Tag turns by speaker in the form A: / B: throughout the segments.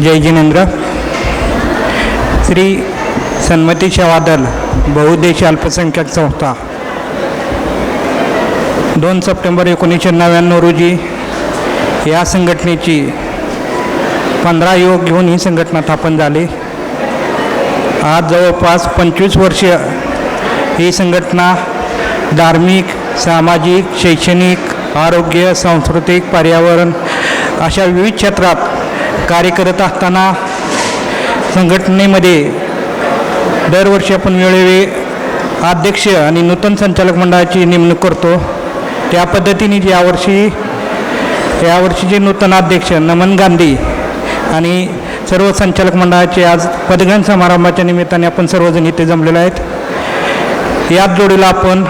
A: जय जिनेंद्र. श्री सन्मती शवादल दल अल्पसंख्याक संस्था. दोन सप्टेंबर एकोणीसशे नव्याण्णव रोजी या संघटनेची पंधरा योग घेऊन ही संघटना स्थापन झाली. आज जवळपास पंचवीस वर्ष ही संघटना धार्मिक सामाजिक शैक्षणिक आरोग्य सांस्कृतिक पर्यावरण अशा विविध क्षेत्रात कार्य करत असताना संघटनेमध्ये दरवर्षी आपण वेळोवेळी अध्यक्ष आणि नूतन संचालक मंडळाची नेमणूक करतो. त्या पद्धतीने यावर्षी यावर्षीचे नूतन अध्यक्ष नमन गांधी आणि सर्व संचालक मंडळाचे आज पदग्रहण समारंभाच्या निमित्ताने आपण सर्वजण इथे जमलेले आहेत. याच जोडीला आपण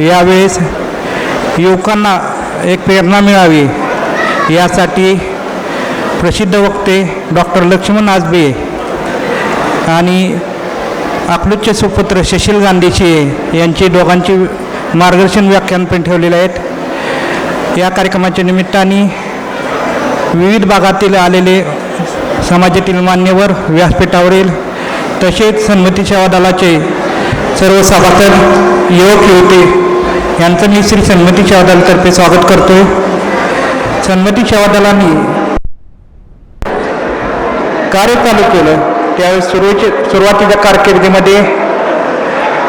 A: यावेळेस युवकांना एक प्रेरणा मिळावी यासाठी प्रसिद्ध वक्ते डॉक्टर लक्ष्मण आजबे आणि अकलूजचे सुपुत्र सुशील गांधीचे यांचे दोघांचे मार्गदर्शन व्याख्यान पण ठेवलेले आहेत. या कार्यक्रमाच्या निमित्ताने विविध भागातील आलेले समाजातील मान्यवर व्यासपीठावरील तसेच सन्मती सेवा दलाचे सर्व सभासद युवक युवती यांचं मी श्री सन्मती सेवा दलातर्फे स्वागत करतो सन्मती सेवा दलाने कार्य चालू केलं. त्यावेळेस सुरुवाती सुरुवातीच्या कारकिर्दीमध्ये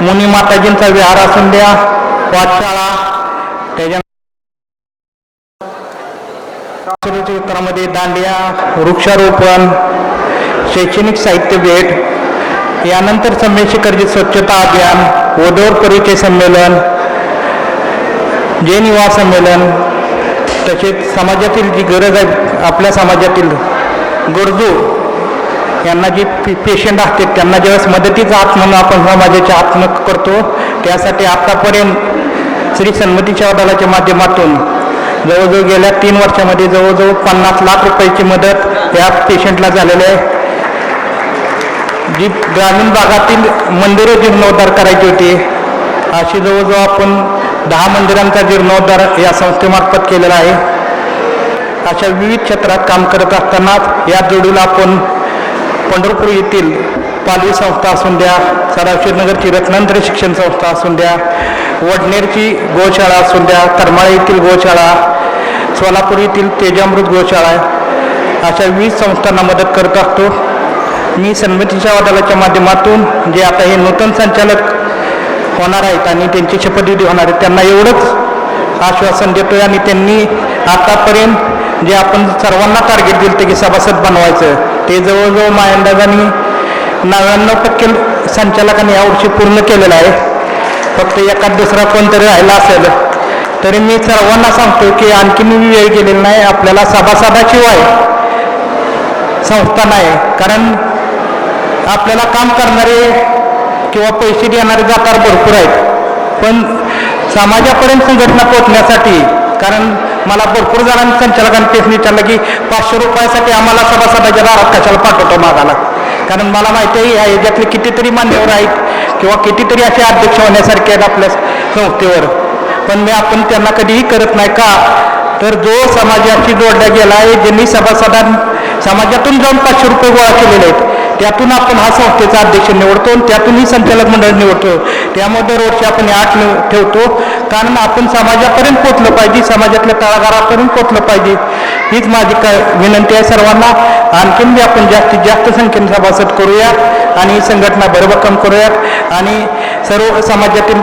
A: मुनी माताजींचा विहार असून द्या पाठशाळा त्याच्या सुरुवातीच्या उत्तरामध्ये दांडिया वृक्षारोपण शैक्षणिक साहित्य भेट यानंतर सम्मेल स्वच्छता अभियान वधोर परिचय संमेलन जैन युवा संमेलन तसेच समाजातील जी गरज आहे आपल्या समाजातील गरजू यांना जी पे पेशंट असते त्यांना ज्यावेळेस मदतीचा हात म्हणून आपण समाजाच्या आत्म करतो त्यासाठी आत्तापर्यंत श्री सन्मतीच्या दलाच्या माध्यमातून जवळजवळ गेल्या तीन वर्षामध्ये जवळजवळ पन्नास लाख रुपयाची मदत या पेशंटला झालेली आहे. जी ग्रामीण भागातील मंदिरं जीर्णोद्धार करायची होती अशी जवळजवळ आपण दहा मंदिरांचा जीर्णोद्धार या संस्थेमार्फत केलेला आहे. अशा विविध क्षेत्रात काम करत असतानाच या जोडीला आपण पंढरपूर येथील पालवी संस्था असून द्या सदाशिवनगरची रत्नांतर शिक्षण संस्था असून द्या वडनेरची गोशाळा असून द्या करमाळा येथील गोशाळा सोलापूर येथील तेजामृत गोशाळा अशा वीज संस्थांना मदत करत असतो. मी सन्मतीच्या सेवा माध्यमातून जे आता हे नूतन संचालक होणार आहेत आणि त्यांची शपथविधी होणार आहेत त्यांना एवढंच आश्वासन देतोय आणि त्यांनी आतापर्यंत जे आपण सर्वांना टार्गेट दिलं ते की सभासद बनवायचं ते जवळजवळ मायंदाजांनी नव्याण्णव टक्के संचालकांनी यावर्षी पूर्ण केलेलं आहे. फक्त एखाद दुसरा कोणतरी राहिला असेल तरी मी सर्वांना सांगतो की आणखी मी वेळ गेलेला नाही आपल्याला सभासदाशिवाय संस्था नाही. कारण आपल्याला काम करणारे किंवा पैसे देणारे जाकार भरपूर आहेत. पण समाजापर्यंत संघटना पोहोचण्यासाठी कारण मला भरपूर जणांनी संचालकांनी तेच विचारलं की पाचशे रुपयासाठी आम्हाला सभासदाच्या दारात कशाला पाठवतो मागाला कारण मला माहिती आहे ह्या याच्यातले कितीतरी मान्यवर आहेत किंवा कितीतरी असे अध्यक्ष होण्यासारखे आहेत आपल्या संस्थेवर. पण मी आपण त्यांना कधीही करत नाही का? तर जो समाजाशी जोडला गेला आहे ज्यांनी सभासदां समाजातून जाऊन पाचशे रुपये गोळा केलेले आहेत त्यातून आपण हा संस्थेचा अध्यक्ष निवडतो आणि त्यातूनही संचालक मंडळ निवडतो. त्यामध्ये दरवर्षी आपण हे आठ निव- ठेवतो. कारण आपण समाजापर्यंत पोचलं पाहिजे समाजातल्या तळागारापर्यंत पोचलं पाहिजे. हीच माझी काय विनंती आहे सर्वांना. आणखीन बी आपण जास्तीत जास्त संख्येने सभासद करूया आणि ही संघटना भरभक्कम करूयात. आणि सर्व समाजातील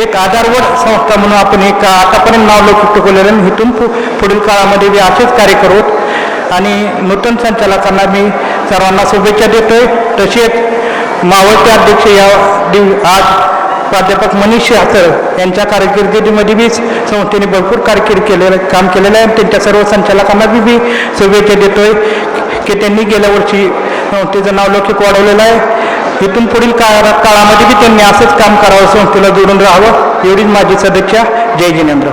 A: एक आधारवड संस्था म्हणून आपण एक आतापर्यंत नाव लौकिक टिकवलेलं आणि इथून पुढील काळामध्ये बी असेच कार्य करू आणि नूतन संचालकांना मी सर्वांना शुभेच्छा देतोय. तसेच मावळते अध्यक्ष या दिव आज प्राध्यापक मनीष हातर यांच्या कारकिर्दीमध्ये बी संस्थेने भरपूर कारकीर्द केलेलं काम केलेलं आहे. त्यांच्या सर्व संचालकांना बी मी शुभेच्छा देतोय. की त्यांनी गेल्या वर्षी संस्थेचं नाव लौकिक वाढवलेलं आहे. इथून पुढील काळा काळामध्ये बी त्यांनी असंच काम करावं संस्थेला जोडून राहावं एवढीच माझी सदस्या जय जिनेंद्र.